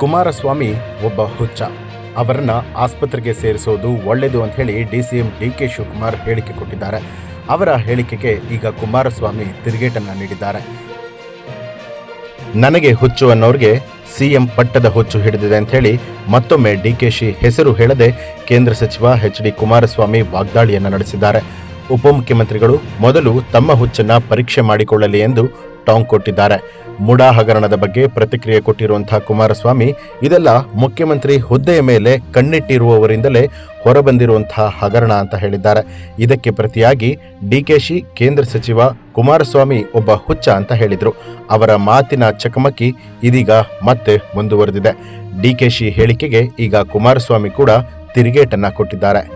ಕುಮಾರಸ್ವಾಮಿ ಒಬ್ಬ ಹುಚ್ಚ. ಅವರನ್ನ ಆಸ್ಪತ್ರೆಗೆ ಸೇರಿಸೋದು ಒಳ್ಳೆಯದು ಅಂತ ಹೇಳಿ D C M D K Shivakumar ಹೇಳಿಕೆ ಕೊಟ್ಟಿದ್ದಾರೆ. ಅವರ ಹೇಳಿಕೆಗೆ ಈಗ ಕುಮಾರಸ್ವಾಮಿ ತಿರುಗೇಟನ್ನು ನೀಡಿದ್ದಾರೆ. ನನಗೆ ಹುಚ್ಚು ಅನ್ನೋರಿಗೆ ಸಿಎಂ ಪಟ್ಟದ ಹುಚ್ಚು ಹಿಡಿದಿದೆ ಅಂತ ಹೇಳಿ ಮತ್ತೊಮ್ಮೆ ಡಿ ಕೆ ಶಿ ಹೆಸರು ಹೇಳದೆ ಕೇಂದ್ರ ಸಚಿವ ಎಚ್ ಡಿ ಕುಮಾರಸ್ವಾಮಿ ವಾಗ್ದಾಳಿಯನ್ನು ನಡೆಸಿದ್ದಾರೆ. ಉಪಮುಖ್ಯಮಂತ್ರಿಗಳು ಮೊದಲು ತಮ್ಮ ಹುಚ್ಚನ್ನ ಪರೀಕ್ಷೆ ಮಾಡಿಕೊಳ್ಳಲಿ ಎಂದು ಟಾಂಗ್ ಕೊಟ್ಟಿದ್ದಾರೆ. ಮುಡಾ ಹಗರಣದ ಬಗ್ಗೆ ಪ್ರತಿಕ್ರಿಯೆ ಕೊಟ್ಟಿರುವಂತಹ ಕುಮಾರಸ್ವಾಮಿ, ಇದೆಲ್ಲ ಮುಖ್ಯಮಂತ್ರಿ ಹುದ್ದೆಯ ಮೇಲೆ ಕಣ್ಣಿಟ್ಟಿರುವವರಿಂದಲೇ ಹೊರಬಂದಿರುವಂತಹ ಹಗರಣ ಅಂತ ಹೇಳಿದ್ದಾರೆ. ಇದಕ್ಕೆ ಪ್ರತಿಯಾಗಿ ಡಿಕೆಶಿ ಕೇಂದ್ರ ಸಚಿವ ಕುಮಾರಸ್ವಾಮಿ ಒಬ್ಬ ಹುಚ್ಚ ಅಂತ ಹೇಳಿದರು. ಅವರ ಮಾತಿನ ಚಕಮಕಿ ಇದೀಗ ಮತ್ತೆ ಮುಂದುವರೆದಿದೆ. ಡಿಕೆಶಿ ಹೇಳಿಕೆಗೆ ಈಗ ಕುಮಾರಸ್ವಾಮಿ ಕೂಡ ತಿರುಗೇಟನ್ನ ಕೊಟ್ಟಿದ್ದಾರೆ.